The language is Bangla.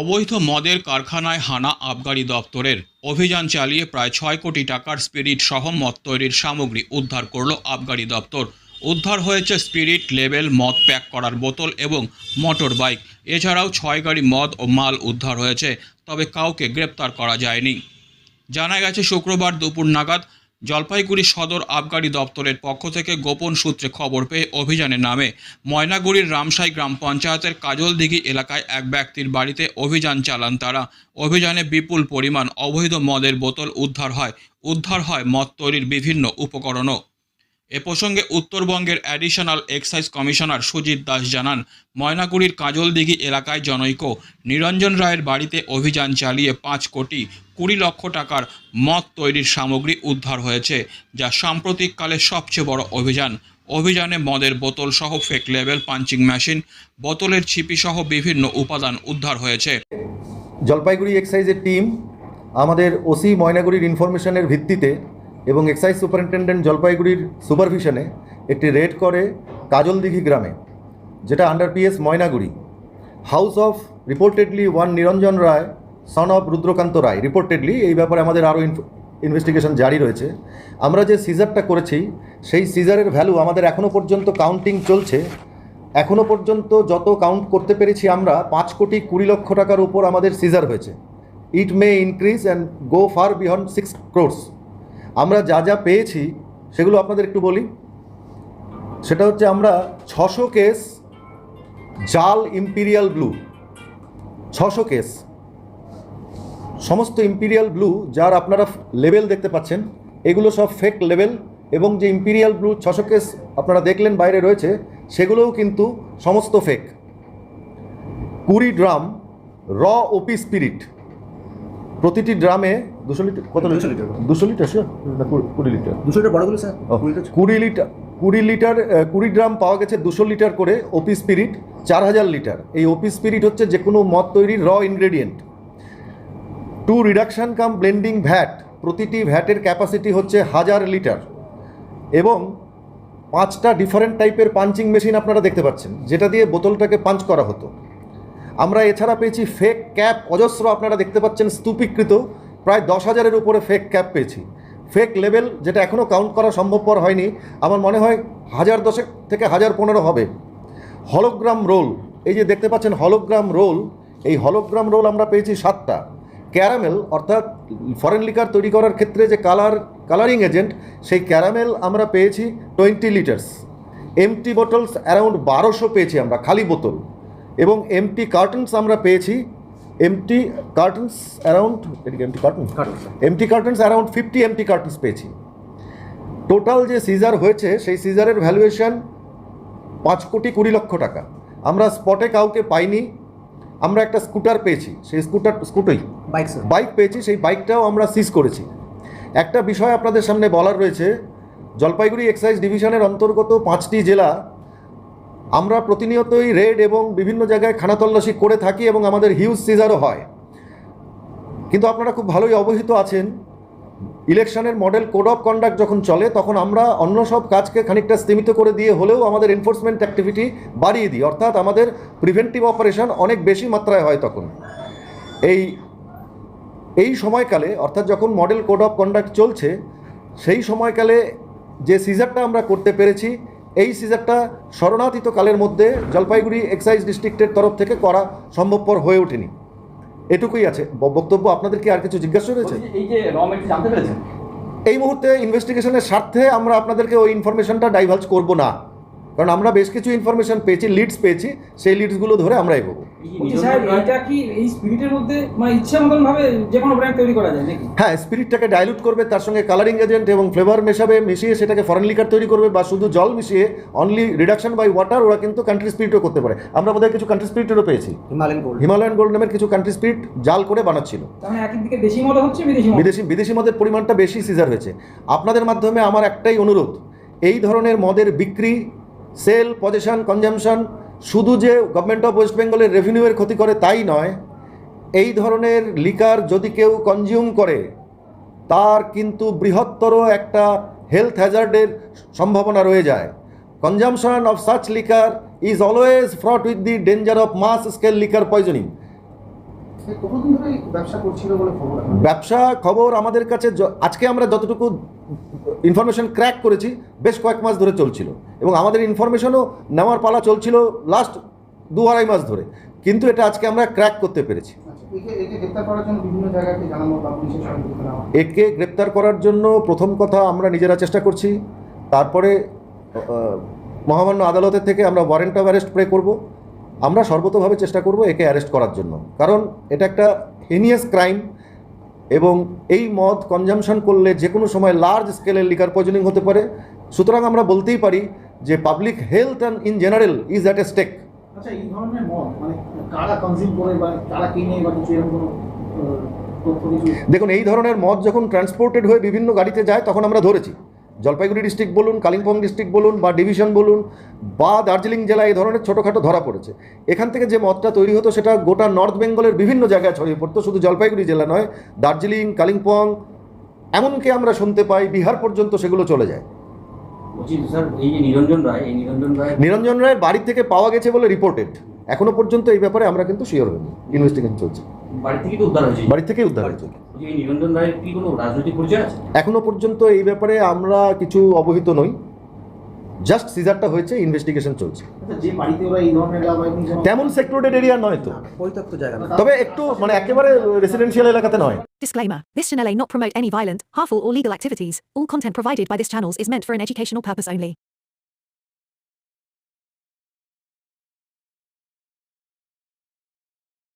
অবৈধ মদের কারখানায় হানা আবগারি দপ্তরের অভিযান চালিয়ে প্রায় ছয় কোটি টাকার স্পিরিট সহ মদ তৈরির সামগ্রী উদ্ধার করল আবগারি দপ্তর। উদ্ধার হয়েছে স্পিরিট লেবেল মদ প্যাক করার বোতল এবং মোটর বাইক। এছাড়াও ছয় গাড়ি মদ ও মাল উদ্ধার হয়েছে, তবে কাউকে গ্রেপ্তার করা যায়নি। জানা গেছে, শুক্রবার দুপুর নাগাদ জলপাইগুড়ি সদর আবগারি দপ্তরের পক্ষ থেকে গোপন সূত্রে খবর পেয়ে অভিযানে নামে ময়নাগুড়ির রামসাই গ্রাম পঞ্চায়েতের কাজলদিঘি এলাকায় এক ব্যক্তির বাড়িতে অভিযান চালান তারা। অভিযানে বিপুল পরিমাণ অবৈধ মদের বোতল উদ্ধার হয়। উদ্ধার হয় মদ তৈরির বিভিন্ন উপকরণও। এ প্রসঙ্গে উত্তরবঙ্গের additional excise commissioner Sujit Das জানান, ময়নাগুড়ির কাজলদিঘি এলাকায় জনৈক নিরঞ্জন রায়ের বাড়িতে অভিযান চালিয়ে পাঁচ কোটি কুড়ি লক্ষ টাকার মদ তৈরির সামগ্রী উদ্ধার হয়েছে, যা সাম্প্রতিককালে সবচেয়ে বড় অভিযান। অভিযানে মদের বোতল সহ ফেক লেভেল পাঞ্চিং মেশিন বোতলের ছিপি সহ বিভিন্ন উপাদান উদ্ধার হয়েছে। জলপাইগুড়ি এক্সাইজের টিম আমাদের ওসি ময়নাগুড়ির ইনফরমেশনের ভিত্তিতে এবং এক্সাইজ সুপারিনটেন্ডেন্ট জলপাইগুড়ির সুপারভিশনে একটি রেড করে কাজলদিঘি গ্রামে, যেটা under PS Moynaguri. House of reportedly one Niranjan Roy son of Rudrakanta Roy reportedly এই ব্যাপারে আমাদের আরও ইনভেস্টিগেশন জারি রয়েছে। আমরা যে সিজারটা করেছি, সেই সিজারের ভ্যালু আমাদের এখনও পর্যন্ত কাউন্টিং চলছে। এখনও পর্যন্ত যত কাউন্ট করতে পেরেছি আমরা, পাঁচ কোটি কুড়ি লক্ষ টাকার উপর আমাদের সিজার হয়েছে। It may increase and go far behind six crores আমরা যা যা পেয়েছি, সেগুলো আপনাদের একটু বলি। সেটা হচ্ছে আমরা ছশো কেস জাল ইম্পিরিয়াল ব্লু। ছশো কেস। সমস্ত ইম্পিরিয়াল ব্লু যার আপনারা লেভেল দেখতে পাচ্ছেন, এগুলো সব ফেক লেভেল এবং যে ইম্পিরিয়াল ব্লু ছশো কেস আপনারা দেখলেন বাইরে রয়েছে, সেগুলোও কিন্তু সমস্ত ফেক কুড়ি ড্রাম র ওপি স্পিরিট প্রতিটি ড্রামে দুশো লিটার? কত দুশো লিটার। দুশো লিটার না কুড়ি- কুড়ি লিটার। দুশো লিটার বড়গুলো স্যার? কুড়ি লিটার কুড়ি লিটার কুড়ি গ্রাম পাওয়া গেছে দুশো লিটার করে ওপি স্পিরিট চার হাজার লিটার। এই ওপি স্পিরিট হচ্ছে যে কোনো মদ তৈরির raw ingredient to reduction cum blending vat প্রতিটি ভ্যাটের ক্যাপাসিটি হচ্ছে হাজার লিটার। এবং পাঁচটা ডিফারেন্ট টাইপের পাঞ্চিং মেশিন আপনারা দেখতে পাচ্ছেন যেটা দিয়ে বোতলটাকে পাঞ্চ করা হতো। আমরা এছাড়া পেয়েছি ফেক ক্যাপ অজস্র আপনারা দেখতে পাচ্ছেন স্তূপীকৃত। প্রায় দশ হাজারের উপরে ফেক ক্যাপ পেয়েছি। ফেক লেভেল যেটা এখনও কাউন্ট করা সম্ভবপর হয়নি, আমার মনে হয় হাজার দশেক থেকে হাজার পনেরো হবে। হলোগ্রাম রোল এই যে দেখতে পাচ্ছেন হলোগ্রাম রোল এই হলোগ্রাম রোল আমরা পেয়েছি সাতটা। ক্যারামেল অর্থাৎ ফরেন লিকার তৈরি করার ক্ষেত্রে যে কালার কালারিং এজেন্ট সেই ক্যারামেল আমরা পেয়েছি twenty litres empty bottles around বারোশো পেয়েছি আমরা, খালি বোতল। এবং এমটি কার্টনস আমরা পেয়েছি এমটি কার্টনস অ্যারাউন্ড এটিকে empty carton carton empty cartons around fifty empty cartons পেয়েছি। টোটাল যে সিজার হয়েছে সেই সিজারের ভ্যালুয়েশন পাঁচ কোটি কুড়ি লক্ষ টাকা। আমরা স্পটে কাউকে পাইনি আমরা একটা স্কুটার পেয়েছি সেই স্কুটার স্কুটোই বাইক বাইক পেয়েছি সেই বাইকটাও আমরা সিজ করেছি। একটা বিষয় আপনাদের সামনে বলার রয়েছে জলপাইগুড়ি এক্সাইজ ডিভিশনের অন্তর্গত পাঁচটি জেলা আমরা প্রতিনিয়তই রেড এবং বিভিন্ন জায়গায় খানাতল্লাশি করে থাকি এবং আমাদের হিউজ সিজারও হয়। কিন্তু আপনারা খুব ভালোই অবহিত আছেন। ইলেকশনের মডেল কোড অফ কন্ডাক্ট যখন চলে, তখন আমরা অন্য সব কাজকে খানিকটা স্তীমিত করে দিয়ে হলেও আমাদের এনফোর্সমেন্ট অ্যাক্টিভিটি বাড়িয়ে দিই। অর্থাৎ আমাদের প্রিভেন্টিভ অপারেশন অনেক বেশি মাত্রায় হয় তখন। এই এই সময়কালে, অর্থাৎ যখন মডেল কোড অফ কন্ডাক্ট চলছে, সেই সময়কালে যে সিজারটা আমরা করতে পেরেছি এই সিজারটা শরণাতীত কালের মধ্যে জলপাইগুড়ি এক্সাইজ ডিস্ট্রিক্টের তরফ থেকে করা সম্ভবপর হয়ে ওঠেনি। এটুকুই আছে। বক্তব্য আপনাদেরকে আর কিছু জিজ্ঞাসা রয়েছে? এই যে জানতে পেরেছেন? এই মুহূর্তে ইনভেস্টিগেশনের স্বার্থে আমরা আপনাদেরকে ওই ইনফরমেশনটা ডাইভার্জ করব না। কারণ আমরা বেশ কিছু ইনফরমেশন পেয়েছি লিডস পেয়েছি সেই লিডসগুলো ধরে আমরা এগোবো। বলছি স্যার এটা কি এই স্পিরিটের মধ্যে মানে ইচ্ছা মতন ভাবে যে কোনো ব্র্যান্ড তৈরি করা যায় নাকি? হ্যাঁ স্পিরিটটাকে ডাইলুট করবে তার সঙ্গে কালারিং এজেন্ট এবং ফ্লেভার মেশাবে মিশিয়ে সেটাকে ফরেন লিকার তৈরি করবে বা শুধু জল মিশিয়ে অনলি রিডাকশন বাই ওয়াটার ওরা কিন্তু কান্ট্রি স্পিরিটও করতে পারে। আমরা বোধহয় কিছু কান্ট্রি স্পিরিটেরও পেয়েছি। হিমালয়ান গোল্ড হিমালয়ান গোল্ড নামের কিছু কান্ট্রি স্পিরিট জাল করে বানাচ্ছিল। বিদেশি বিদেশি মদের পরিমাণটা বেশি সিজার হয়েছে। আপনাদের মাধ্যমে আমার একটাই অনুরোধ এই ধরনের মদের বিক্রি সেল পজিশন কনজামশন শুধু যে গভর্নমেন্ট অফ ওয়েস্ট বেঙ্গলের রেভিনিউয়ের ক্ষতি করে তাই নয় এই ধরনের লিকার যদি কেউ কনজিউম করে তার কিন্তু বৃহত্তর একটা হেলথ হ্যাজার্ডের সম্ভাবনা রয়ে যায় consumption of such liquor is always fraught with the danger of mass scale liquor poisoning? ব্যবসা খবর আমাদের কাছে আজকে আমরা যতটুকু ইনফরমেশন ক্র্যাক করেছি বেশ কয়েক মাস ধরে চলছিল। এবং আমাদের ইনফরমেশনও নেওয়ার পালা চলছিল লাস্ট দু আড়াই মাস ধরে। কিন্তু এটা আজকে আমরা ক্র্যাক করতে পেরেছি। আচ্ছা, একে গ্রেপ্তার করার জন্য প্রথম কথা আমরা নিজেরা চেষ্টা করছি। তারপরে মহামান্য আদালতের থেকে আমরা ওয়ারেন্ট অফ অ্যারেস্ট প্রে করব। আমরা সর্বতভাবে চেষ্টা করব একে অ্যারেস্ট করার জন্য। কারণ এটা একটা হেনিয়াস ক্রাইম এবং এই মদ কনজামশন করলে যে কোনো সময় লার্জ স্কেলের লিকার পয়জনিং হতে পারে। সুতরাং আমরা বলতেই পারি যে public health and in general is at a stake আচ্ছা এই ধরনের মদ মানে কারা কনজিউম করে বা কারা কিনে বা কিছু এরকম কোনো আহ, তথ্য কিছু? দেখুন এই ধরনের মদ যখন ট্রান্সপোর্টেড হয়ে বিভিন্ন গাড়িতে যায় তখন আমরা ধরেছি। জলপাইগুড়ি ডিস্ট্রিক্ট বলুন কালিম্পং ডিস্ট্রিক্ট বলুন বা ডিভিশন বলুন বা দার্জিলিং জেলায় এই ধরনের ছোটোখাটো ধরা পড়েছে। এখান থেকে যে মদটা তৈরি হতো সেটা গোটা নর্থ বেঙ্গলের বিভিন্ন জায়গায় ছড়িয়ে পড়তো। শুধু জলপাইগুড়ি জেলা নয় দার্জিলিং কালিম্পং এমনকি আমরা শুনতে পাই বিহার পর্যন্ত সেগুলো চলে যায়। নিরঞ্জন রায়ের বাড়ি থেকে পাওয়া গেছে বলে রিপোর্টেড এখনও পর্যন্ত এই ব্যাপারে আমরা কিন্তু শিওর হইনি। ইনভেস্টিগেশন চলছে। বাড়ি থেকে উদ্ধার হয়েছে। বাড়ি থেকেই উদ্ধার হয়েছে। বলছি, এই নিরঞ্জন রায়ের কি কোনো রাজনৈতিক পরিচয় আছে? এখনও পর্যন্ত এই ব্যাপারে আমরা কিছু অবহিত নই। জাস্ট সিজারটা হয়েছে ইনভেস্টিগেশন চলছে। আচ্ছা যে বাড়িতে ওরা এই ধরনের অবৈধ তেমন সেক্টরেড এরিয়া নয় তো। পরিত্যক্ত জায়গা তবে একটু মানে একেবারে রেসিডেন্সিয়াল eলাকাতে নয়। Disclaimer This channel may not promote any violent, harmful, or legal activities. All content provided by this channel is meant for an educational purpose only.